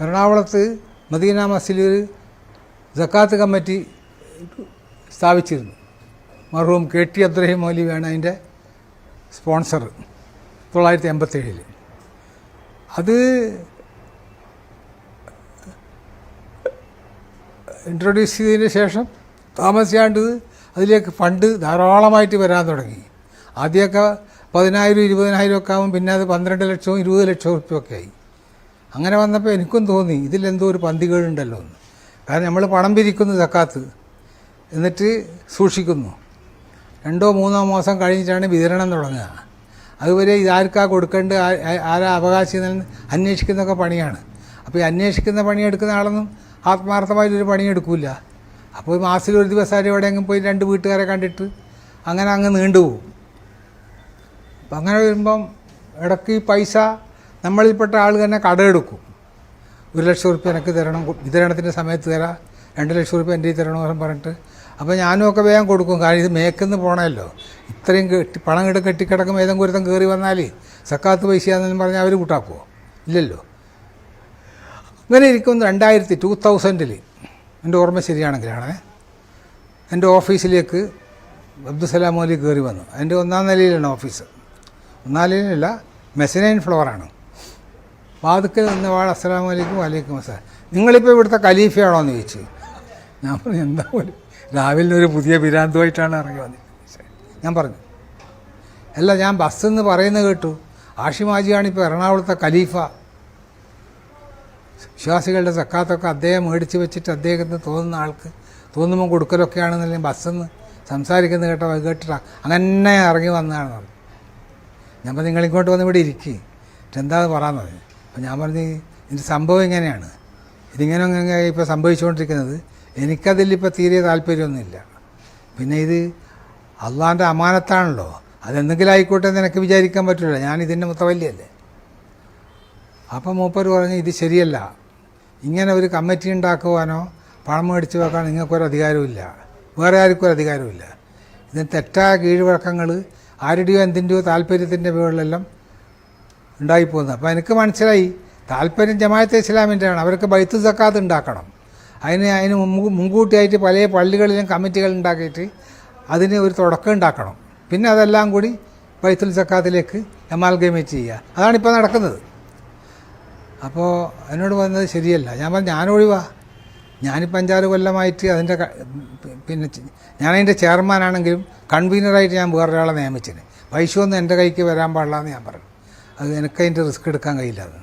എറണാകുളത്ത് മദീന മസ്ജിദിൽ ജക്കാത്ത് കമ്മിറ്റി സ്ഥാപിച്ചിരുന്നു. മർഹൂം കെ ടി അബ്ദുറഹിം വേണ അതിന്റെ സ്പോൺസർ തൊള്ളായിരത്തി എൺപത്തേഴിൽ അത് ഇൻട്രൊഡ്യൂസ് ചെയ്തതിന് ശേഷം താമസിയാണ്ട് അതിലേക്ക് ഫണ്ട് ധാരാളമായിട്ട് വരാൻ തുടങ്ങി. ആദ്യമൊക്കെ പതിനായിരം ഇരുപതിനായിരം ഒക്കെ ആകുമ്പോൾ പിന്നെ അത് പന്ത്രണ്ട് ലക്ഷവും ഇരുപത് ലക്ഷവും ഒക്കെ ആയി. അങ്ങനെ വന്നപ്പോൾ എനിക്കും തോന്നി ഇതിലെന്തോ ഒരു പന്തികേടുണ്ടല്ലോ എന്ന്. കാരണം നമ്മൾ പണം പിരിക്കുന്നു സക്കാത്ത് എന്നിട്ട് സൂക്ഷിക്കുന്നു. രണ്ടോ മൂന്നോ മാസം കഴിഞ്ഞിട്ടാണ് വിതരണം തുടങ്ങുക. അതുവരെ ഇതാർക്കാ കൊടുക്കേണ്ടത് ആരാ അവകാശി അന്വേഷിക്കുന്നൊക്കെ പണിയാണ്. അപ്പോൾ ഈ അന്വേഷിക്കുന്ന പണിയെടുക്കുന്ന ആളൊന്നും ആത്മാർത്ഥമായിട്ടൊരു പണിയെടുക്കില്ല അപ്പോൾ മാസത്തിൽ ഒരു ദിവസം ആരും എവിടെയെങ്കിലും പോയി രണ്ട് വീട്ടുകാരെ കണ്ടിട്ട് അങ്ങനെ അങ്ങ് നീണ്ടുപോകും. അപ്പം അങ്ങനെ വരുമ്പം ഇടയ്ക്ക് പൈസ നമ്മളിൽപ്പെട്ട ആൾ തന്നെ കടമെടുക്കും ഒരു ലക്ഷം റുപ്യ എനിക്ക് തരണം വിതരണത്തിന്റെ സമയത്ത് തരാം. രണ്ട് ലക്ഷം റുപ്യ എന്റെ തരണമെന്ന് പറഞ്ഞിട്ട്. അപ്പോൾ ഞാനും ഒക്കെ വേഗം കൊടുക്കും. കാരണം ഇത് മേക്കെന്ന് പോകണമല്ലോ ഇത്രയും കെട്ടി പണം കിട കെട്ടിക്കിടക്കും ഏതെങ്കിലും ഒരുത്തം കയറി വന്നാൽ സക്കാത്ത് പൈസയാണെന്ന് പറഞ്ഞാൽ അവർ കൂട്ടാക്കുമോ ഇല്ലല്ലോ. അങ്ങനെ ഇരിക്കും രണ്ടായിരത്തി ടൂ തൗസൻഡിൽ എന്റെ ഓർമ്മ ശരിയാണെങ്കിലാണ്. എന്റെ ഓഫീസിലേക്ക് അബ്ദുസലാം മൗലി കയറി വന്നു. എന്റെ ഒന്നാം നിലയിലാണ് ഓഫീസ്. ഒന്നാം നിലയിലല്ല മെസനൈൻ ഫ്ലോറാണ്. വാതുക്കൽ നിന്നവാൾ അസ്സലാമു അസ്സലാം വലൈക്കും വലൈക്കും അസ്സലാം. നിങ്ങളിപ്പോൾ ഇവിടുത്തെ ഖലീഫയാണോ എന്ന് ചോദിച്ചു. ഞാൻ പറഞ്ഞു എന്താ പോലും രാവിലെ ഒരു പുതിയ ബിരാന്തുമായിട്ടാണ് ഇറങ്ങി വന്നത് ഞാൻ പറഞ്ഞു അല്ല ഞാൻ ബസ് എന്ന് പറയുന്നത് കേട്ടു. ആഷിമാജിയാണ് ഇപ്പോൾ എറണാകുളത്തെ ഖലീഫ. വിശ്വാസികളുടെ സക്കാത്തൊക്കെ അദ്ദേഹം മേടിച്ച് വെച്ചിട്ട് അദ്ദേഹത്തിന് തോന്നുന്ന ആൾക്ക് തോന്നുമ്പോൾ കൊടുക്കലൊക്കെയാണെന്നല്ലേ ബസ്സെന്ന് സംസാരിക്കുന്നത് കേട്ടോ കേട്ടിട്ടാ. അങ്ങനെ ഇറങ്ങി വന്നതാണ് പറഞ്ഞു. ഞാൻ നിങ്ങൾ ഇങ്ങോട്ട് വന്ന് ഇവിടെ ഇരിക്കുക എന്താ പറയാന്നത് അപ്പം ഞാൻ പറഞ്ഞ് ഇതിന്റെ സംഭവം ഇങ്ങനെയാണ്. ഇതിങ്ങനെ ഇപ്പോൾ സംഭവിച്ചുകൊണ്ടിരിക്കുന്നത്. എനിക്കതിലിപ്പോൾ തീരെ താല്പര്യമൊന്നുമില്ല. പിന്നെ ഇത് അള്ളാന്റെ അമാനത്താണല്ലോ. അതെന്തെങ്കിലും ആയിക്കോട്ടെ എന്ന് എനിക്ക് വിചാരിക്കാൻ പറ്റില്ല. ഞാൻ ഇതിന്റെ മുത്തവല്യല്ലേ അപ്പം മൂപ്പർ പറഞ്ഞ് ഇത് ശരിയല്ല. ഇങ്ങനെ ഒരു കമ്മിറ്റി ഉണ്ടാക്കുവാനോ പണം മേടിച്ച് വെക്കാൻ നിങ്ങൾക്കൊരു അധികാരമില്ല വേറെ ആർക്കും ഒരു അധികാരമില്ല ഇതിന് തെറ്റായ കീഴ്വഴക്കങ്ങൾ ആരുടെയോ എന്തിന്റെയോ താല്പര്യത്തിന്റെ പേരിലെല്ലാം ഉണ്ടായിപ്പോകുന്നത്. അപ്പോൾ എനിക്ക് മനസ്സിലായി. താല്പര്യം ജമാഅത്തെ ഇസ്ലാമിന്റെയാണ് അവർക്ക് ബൈത്ത് സക്കാത്ത് ഉണ്ടാക്കണം. അതിന് അതിന് മുൻകൂട്ടിയായിട്ട് പല പള്ളികളിലും കമ്മിറ്റികൾ ഉണ്ടാക്കിയിട്ട് അതിന് ഒരു തുടക്കം ഉണ്ടാക്കണം. പിന്നെ അതെല്ലാം കൂടി ബൈത്തുൽ സക്കാത്തിലേക്ക് എമാൽഗമേറ്റ് ചെയ്യുക. അതാണിപ്പോൾ നടക്കുന്നത്. അപ്പോൾ എന്നോട് പറഞ്ഞത് ശരിയല്ല. ഞാൻ പറഞ്ഞു ഞാനൊഴിവാ. ഞാനിപ്പോൾ അഞ്ചാറ് കൊല്ലമായിട്ട് അതിന്റെ പിന്നെ ഞാനതിന്റെ ചെയർമാനാണെങ്കിലും കൺവീനറായിട്ട് ഞാൻ വേറൊരാളെ നിയമിച്ചിന്. പൈസ ഒന്നും എന്റെ കൈക്ക് വരാൻ പാടില്ല എന്ന് ഞാൻ പറഞ്ഞു. അത് എനിക്ക് അതിന്റെ റിസ്ക് എടുക്കാൻ കഴിയില്ല അത്.